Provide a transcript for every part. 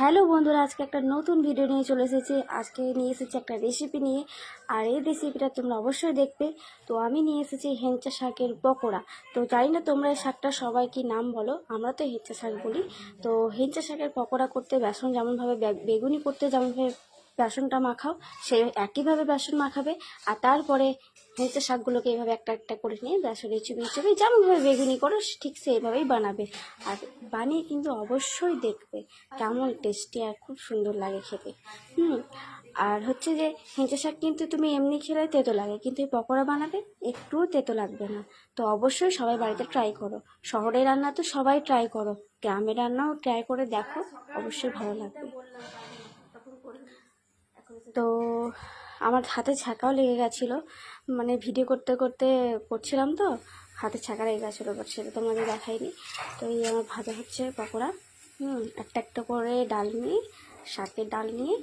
Hello বন্ধুরা, আজকে একটা নতুন ভিডিও নিয়ে চলে এসেছি। আজকে নিয়ে এসেছি একটা রেসিপি নিয়ে। আর এই রেসিপিটা তোমরা অবশ্যই দেখবে। তো আমি নিয়ে এসেছি হেঁচা শাকের পকোড়া। তো জানি না তোমরা এই শাকটা সবাই কি নাম বলো, আমরা তো হেঁচা শাক বলি। তো হেঁচা শাকের পকোড়া করতে, বেসন যেমনভাবে বেগুনি করতে যেমনভাবে বেসনটা মাখাও সেই একইভাবে বেসন মাখাবে, আর তারপরে হেঁচে শাকগুলোকে এইভাবে একটা একটা করে নিয়ে বেসনে চুবিয়ে চুবিয়ে যেমনভাবে বেগুনি করো, ঠিক সেইভাবেই বানাবে। আর বানিয়ে কিন্তু অবশ্যই দেখবে কেমন টেস্টি আর খুব সুন্দর লাগে খেতে। হুম, আর হচ্ছে যে হেঁচে শাক কিন্তু তুমি এমনি খেলে তেতো লাগে, কিন্তু এই পকোড়া বানাবে একটুও তেতো লাগবে না। তো অবশ্যই সবাই বাড়িতে ট্রাই করো। শহরের রান্না তো সবাই ট্রাই করো গ্রামের রান্নাও ট্রাই করে দেখো, অবশ্যই ভালো লাগবে। তো আমার হাতে ছাকাও লেগে গেছিল। মানে ভিডিও করতে করতে করছিলাম তো হাতে ছাকা লেগে গেছিল বাট সেটা তোমাদের দেখাইনি। তো এই আমার ভাজা হচ্ছে পকোড়া হুম একটা একটা করে ডাল নিয়ে শাকের ডাল নিয়ে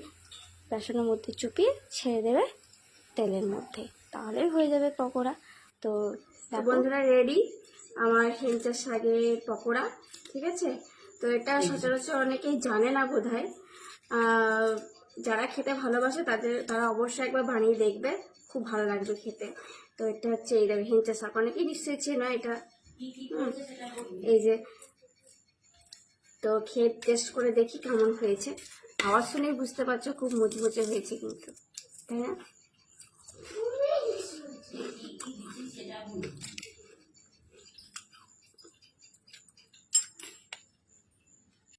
বেসনের মধ্যে চুপিয়ে ছেড়ে দেবে তেলের মধ্যে। তাহলেই হয়ে যাবে পকোড়া। তো বন্ধুরা রেডি আমার হেঞ্চা শাকের পকোড়া ঠিক আছে? তো এটা সচরাচর অনেকেই জানে না বোধ হয় যারা খেতে ভালোবাসে, তাদের, তারা অবশ্যই একবার বানিয়ে দেখবে। খুব ভালো লাগবে খেতে। তো এটা হচ্ছে এই দেখো হেঞ্চা শাক। অনেকেই নিশ্চয়ই চেনা এটা। এই যে। তো খেয়ে টেস্ট করে দেখি কেমন হয়েছে। আওয়াজ শুনেই বুঝতে পারছ, খুব মুচমুচে হয়েছে কিন্তু। তাই না?